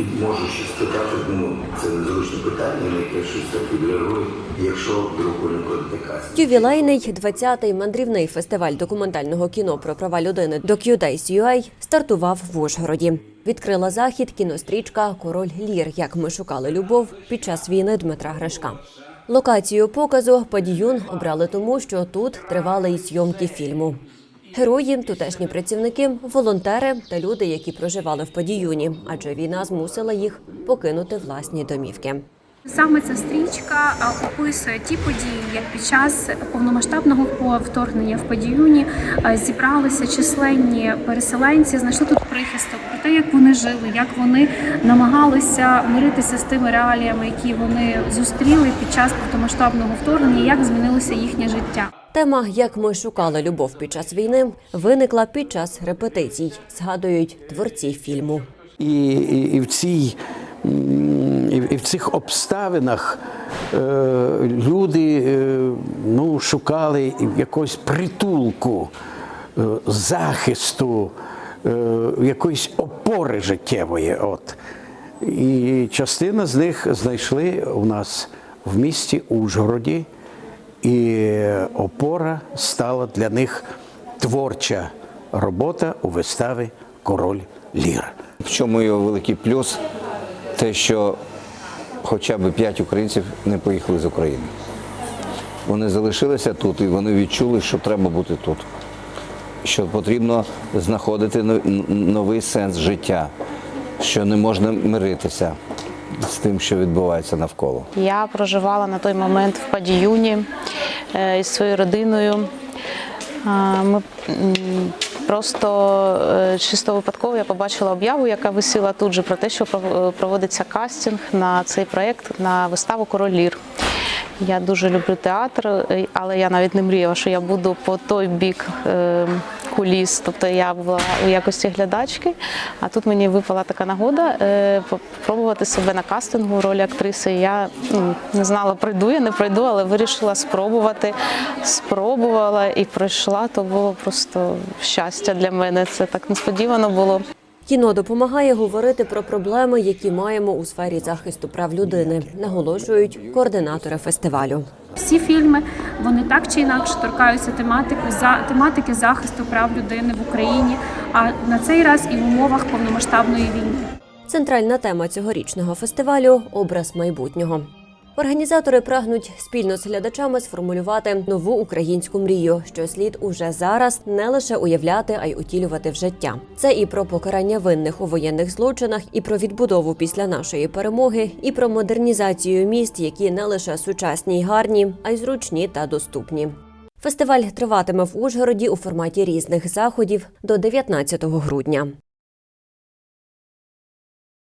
І можу ще спитати, ну це незручне питання, на яке щось так відреагую, якщо вдруг не кладете. Ювілейний 20-й мандрівний фестиваль документального кіно про права людини DocuDays.ua стартував в Ужгороді. Відкрила захід кінострічка Король Лір, як ми шукали любов під час війни Дмитра Гришка. Локацію показу Падіюн обрали тому, що тут тривали й зйомки фільму. Герої, тутешні працівники, волонтери та люди, які проживали в Падіюні, адже війна змусила їх покинути власні домівки. Саме ця стрічка описує ті події, як під час повномасштабного вторгнення в Падіюні зібралися численні переселенці, знайшли тут прихисток про те, як вони жили, як вони намагалися миритися з тими реаліями, які вони зустріли під час повномасштабного вторгнення, як змінилося їхнє життя. Тема Як ми шукали любов під час війни виникла під час репетицій, згадують творці фільму. І, і, і в цій і, в цих обставинах е, люди е, ну, шукали якогось притулку, е, захисту, е, якоїсь опори життєвої. От. І частина з них знайшли у нас в місті Ужгороді, і опора стала для них творча робота у виставі Король Лір. В чому його великий плюс? Те, що хоча б 5 українців не поїхали з України. Вони залишилися тут і вони відчули, що треба бути тут. Що потрібно знаходити новий сенс життя, що не можна миритися з тим, що відбувається навколо. Я проживала на той момент в Падіюні е, із своєю родиною. Ми просто е, чисто випадково я побачила об'яву, яка висіла тут же про те, що проводиться кастинг на цей проєкт на виставу Король Лір. Я дуже люблю театр, е, але я навіть не мріяла, що я буду по той бік е, куліс. Тобто я була у якості глядачки, а тут мені випала така нагода е, спробувати себе на кастингу в ролі актриси. Я ну, не знала, пройду я, не пройду, але вирішила спробувати. Спробувала і пройшла, то було просто щастя для мене. Це так несподівано було. Кіно допомагає говорити про проблеми, які маємо у сфері захисту прав людини, наголошують координатори фестивалю. Всі фільми вони так чи інакше торкаються тематику за тематики захисту прав людини в Україні, а на цей раз і в умовах повномасштабної війни. Центральна тема цьогорічного фестивалю образ майбутнього. Організатори прагнуть спільно з глядачами сформулювати нову українську мрію, що слід уже зараз не лише уявляти, а й утілювати в життя. Це і про покарання винних у воєнних злочинах, і про відбудову після нашої перемоги, і про модернізацію міст, які не лише сучасні й гарні, а й зручні та доступні. Фестиваль триватиме в Ужгороді у форматі різних заходів до 19 грудня.